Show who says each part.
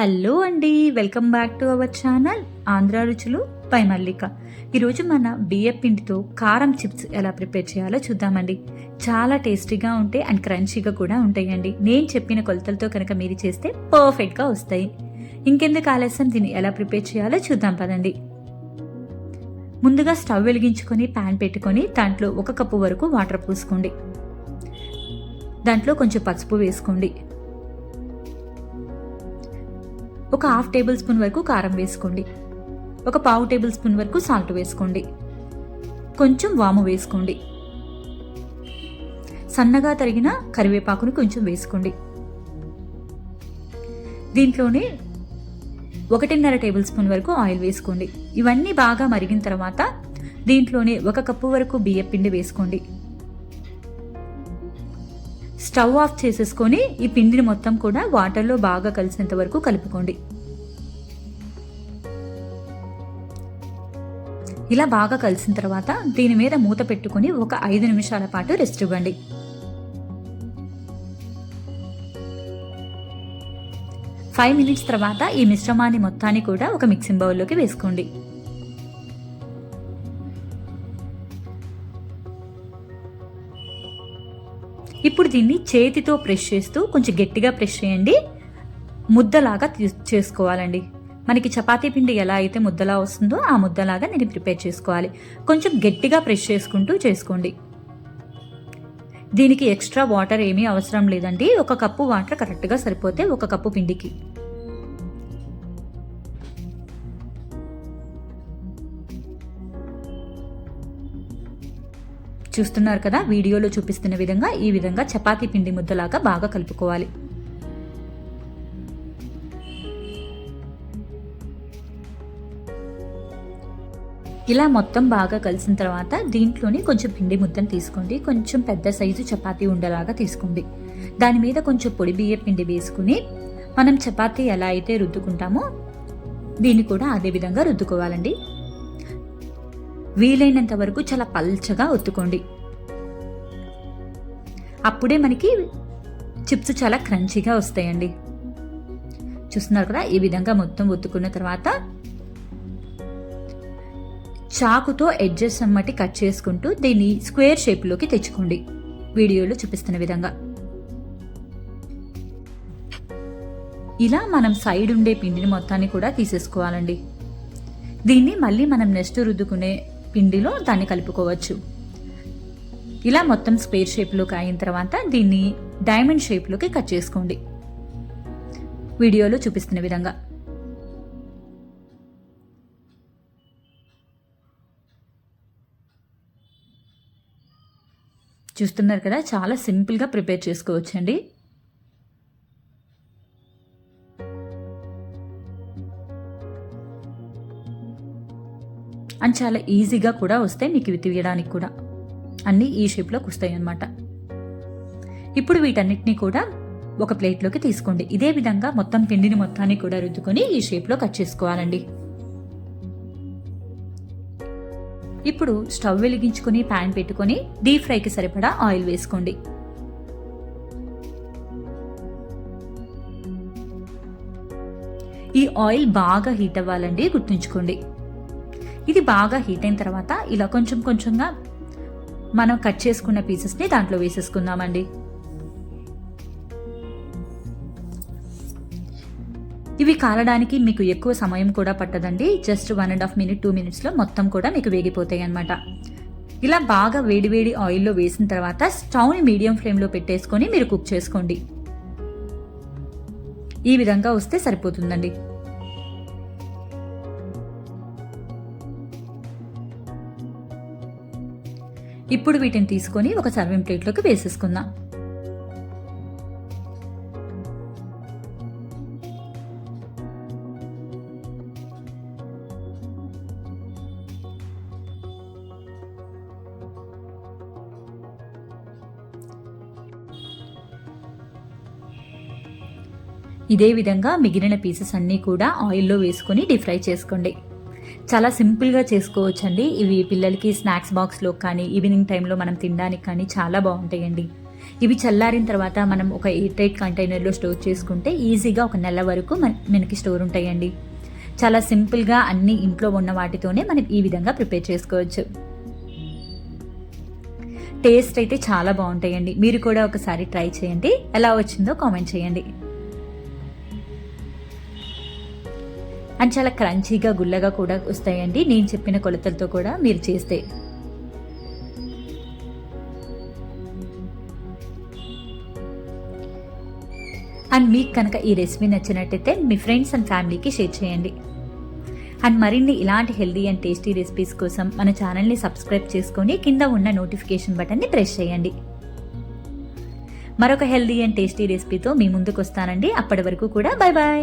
Speaker 1: Hello అండి welcome back to our channel Andhra Ruchulu పై మల్లిక. ఈరోజు మన బియ్య పిండితో కారం చిప్స్ ఎలా ప్రిపేర్ చేయాలో చూద్దామండి. చాలా టేస్టీగా ఉంటాయి అండ్ క్రంచీగా కూడా ఉంటాయండి. నేను చెప్పిన కొలతలతో కనుక మీరు చేస్తే పర్ఫెక్ట్గా వస్తాయి. ఇంకెందుకు ఆలస్యం దీన్ని ఎలా ప్రిపేర్ చేయాలో చూద్దాం పదండి. ముందుగా స్టవ్ వెలిగించుకొని ప్యాన్ పెట్టుకొని దాంట్లో ఒక కప్పు వరకు వాటర్ పోసుకోండి. దాంట్లో కొంచెం పసుపు వేసుకోండి. ఒక హాఫ్ టేబుల్ స్పూన్ వరకు కారం వేసుకోండి. ఒక పావు టేబుల్ స్పూన్ వరకు సాల్ట్ వేసుకోండి. కొంచెం వాము వేసుకోండి. సన్నగా తరిగిన కరివేపాకును కొంచెం వేసుకోండి. దీంట్లోనే ఒకటిన్నర టేబుల్ స్పూన్ వరకు ఆయిల్ వేసుకోండి. ఇవన్నీ బాగా మరిగిన తర్వాత దీంట్లోనే ఒక కప్పు వరకు బియ్య పిండి వేసుకోండి. స్టవ్ ఆఫ్ చేసేసుకొని ఈ పిండిని మొత్తం కూడా వాటర్లో బాగా కలిసినంత వరకు కలుపుకోండి. ఇలా బాగా కలిసిన తర్వాత దీని మీద మూత పెట్టుకొని ఒక ఐదు నిమిషాల పాటు రెస్ట్ ఇవ్వండి. ఫైవ్ మినిట్స్ తర్వాత ఈ మిశ్రమాన్ని మొత్తాన్ని కూడా ఒక మిక్సింగ్ బౌల్లోకి వేసుకోండి. ఇప్పుడు దీన్ని చేతితో ప్రెస్ చేస్తూ కొంచెం గట్టిగా ప్రెస్ చేయండి. ముద్దలాగా చేసుకోవాలండి. మనకి చపాతీ పిండి ఎలా అయితే ముద్దలా వస్తుందో ఆ ముద్దలాగా నేను ప్రిపేర్ చేసుకోవాలి. కొంచెం గట్టిగా ప్రెస్ చేసుకుంటూ చేసుకోండి. దీనికి ఎక్స్ట్రా వాటర్ ఏమీ అవసరం లేదండి. ఒక కప్పు వాటర్ కరెక్ట్గా సరిపోతే ఒక కప్పు పిండికి. చూస్తున్నారు కదా వీడియోలో చూపిస్తున్న విధంగా ఈ విధంగా చపాతీ పిండి ముద్దలాగా బాగా కలుపుకోవాలి. ఇలా మొత్తం బాగా కలిసిన తర్వాత దీంట్లోనే కొంచెం పిండి ముద్దను తీసుకోండి. కొంచెం పెద్ద సైజు చపాతీ ఉండలాగా తీసుకోండి. దాని మీద కొంచెం పొడి బియ్య పిండి వేసుకుని మనం చపాతీ ఎలా అయితే రుద్దుకుంటామో దీన్ని కూడా అదే విధంగా రుద్దుకోవాలండి. వీలైనంత వరకు చాలా పల్చగా ఒత్తుకోండి. అప్పుడే మనకి చిప్స్ చాలా క్రంచీగా వస్తాయండి. చూస్తున్నారు కదా ఈ విధంగా మొత్తం ఒత్తుకున్న తర్వాత చాకుతో ఎడ్జెస్ అమ్మటి కట్ చేసుకుంటూ దీన్ని స్క్వేర్ షేప్లోకి తెచ్చుకోండి. వీడియోలో చూపిస్తున్న విధంగా. ఇలా మనం సైడ్ ఉండే పిండిని మొత్తాన్ని కూడా తీసేసుకోవాలండి. దీన్ని మళ్ళీ మనం నెక్స్ట్ రుద్దుకునే పిండిలో దాన్ని కలుపుకోవచ్చు. ఇలా మొత్తం స్క్వేర్ షేప్లోకి అయిన తర్వాత దీన్ని డైమండ్ షేప్లోకి కట్ చేసుకోండి. వీడియోలో చూపిస్తున్న విధంగా. చూస్తున్నారు కదా చాలా సింపుల్గా ప్రిపేర్ చేసుకోవచ్చండి. అండ్ చాలా ఈజీగా కూడా వస్తాయి మీకు ఇవి తీయడానికి కూడా. అన్నీ ఈ షేప్లోకి వస్తాయి అన్నమాట. ఇప్పుడు వీటన్నిటిని కూడా ఒక ప్లేట్లోకి తీసుకోండి. ఇదే విధంగా మొత్తం పిండిని మొత్తాన్ని కూడా రుద్దుకొని ఈ షేప్లో కట్ చేసుకోవాలండి. ఇప్పుడు స్టవ్ వెలిగించుకొని ప్యాన్ పెట్టుకొని డీప్ ఫ్రైకి సరిపడా ఆయిల్ వేసుకోండి. ఈ ఆయిల్ బాగా హీట్ అవ్వాలండి గుర్తుంచుకోండి. ఇది బాగా హీట్ అయిన తర్వాత ఇలా కొంచెం కొంచెంగా మనం కట్ చేసుకున్న పీసెస్ని దాంట్లో వేసేసుకుందామండి. ఇవి కాలడానికి మీకు ఎక్కువ సమయం కూడా పట్టదండి. Just one and half minute two మినిట్స్లో మొత్తం కూడా మీకు వేగిపోతాయి అన్నమాట. ఇలా బాగా వేడివేడి ఆయిల్లో వేసిన తర్వాత స్టవ్ని మీడియం ఫ్లేమ్లో పెట్టేసుకొని మీరు కుక్ చేసుకోండి. ఈ విధంగా వస్తే సరిపోతుందండి. ఇప్పుడు వీటిని తీసుకొని ఒక సర్వింగ్ ప్లేట్లోకి వేసేసుకుందాం. ఇదే విధంగా మిగిలిన పీసెస్ అన్నీ కూడా ఆయిల్లో వేసుకొని డీప్ ఫ్రై చేసుకోండి. చాలా సింపుల్గా చేసుకోవచ్చండి. ఇవి పిల్లలకి స్నాక్స్ బాక్స్లో కానీ ఈవినింగ్ టైంలో మనం తినడానికి కానీ చాలా బాగుంటాయండి. ఇవి చల్లారిన తర్వాత మనం ఒక ఎయిర్ కంటైనర్లో స్టోర్ చేసుకుంటే ఈజీగా ఒక నెల వరకు మన మనకి స్టోర్ ఉంటాయండి. చాలా సింపుల్గా అన్ని ఇంట్లో ఉన్న వాటితోనే మనం ఈ విధంగా ప్రిపేర్ చేసుకోవచ్చు. టేస్ట్ అయితే చాలా బాగుంటాయండి. మీరు కూడా ఒకసారి ట్రై చేయండి. ఎలా వచ్చిందో కామెంట్ చేయండి. అండ్ చాలా క్రంచీగా గుల్లగా కూడా వస్తాయండి. నేను చెప్పిన కొలతలతో కూడా మీరు చేస్తే. అండ్ మీకు కనుక ఈ రెసిపీ నచ్చినట్టయితే మీ ఫ్రెండ్స్ అండ్ ఫ్యామిలీకి షేర్ చేయండి. అండ్ మరిన్ని ఇలాంటి హెల్దీ అండ్ టేస్టీ రెసిపీస్ కోసం మన ఛానల్ని సబ్స్క్రైబ్ చేసుకొని కింద ఉన్న నోటిఫికేషన్ బటన్ని ప్రెస్ చేయండి. మరొక హెల్దీ అండ్ టేస్టీ రెసిపీతో మీ ముందుకు వస్తానండి. అప్పటి వరకు కూడా బాయ్ బాయ్